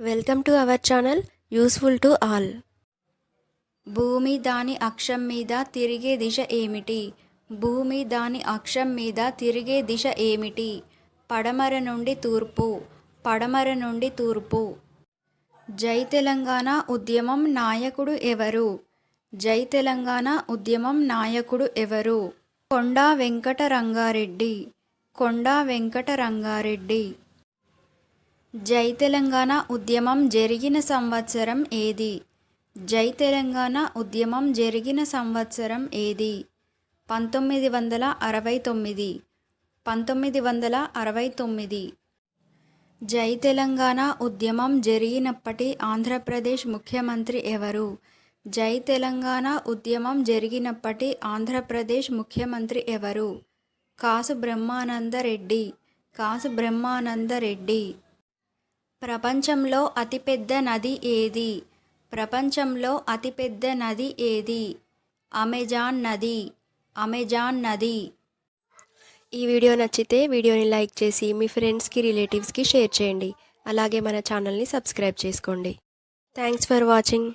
Welcome to our channel useful to all భూమి దాని అక్షం మీద తిరిగే దిశ ఏమిటి? భూమి దాని అక్షం మీద తిరిగే దిశ ఏమిటి? పడమర నుండి తూర్పు పడమర నుండి తూర్పు. జై తెలంగాణ ఉద్యమం నాయకుడు ఎవరు? జై తెలంగాణ ఉద్యమం నాయకుడు ఎవరు? కొండా వెంకట రంగారెడ్డి కొండా వెంకట రంగారెడ్డి జై తెలంగాణ ఉద్యమం జరిగిన సంవత్సరం ఏది? జై తెలంగాణ ఉద్యమం జరిగిన సంవత్సరం ఏది? పంతొమ్మిది వందల అరవై తొమ్మిది. పంతొమ్మిది వందల అరవై తొమ్మిది. జై తెలంగాణ ఉద్యమం జరిగినప్పటి ఆంధ్రప్రదేశ్ ముఖ్యమంత్రి ఎవరు? జై తెలంగాణ ఉద్యమం జరిగినప్పటి ఆంధ్రప్రదేశ్ ముఖ్యమంత్రి ఎవరు? కాసు బ్రహ్మానందరెడ్డి. కాసు బ్రహ్మానందరెడ్డి. ప్రపంచంలో అతిపెద్ద నది ఏది? ప్రపంచంలో అతిపెద్ద నది ఏది? అమెజాన్ నది. అమెజాన్ నది. ఈ వీడియో నచ్చితే వీడియోని లైక్ చేసి మీ ఫ్రెండ్స్కి రిలేటివ్స్కి షేర్ చేయండి. అలాగే మన ఛానల్ని సబ్స్క్రైబ్ చేసుకోండి. Thanks for watching.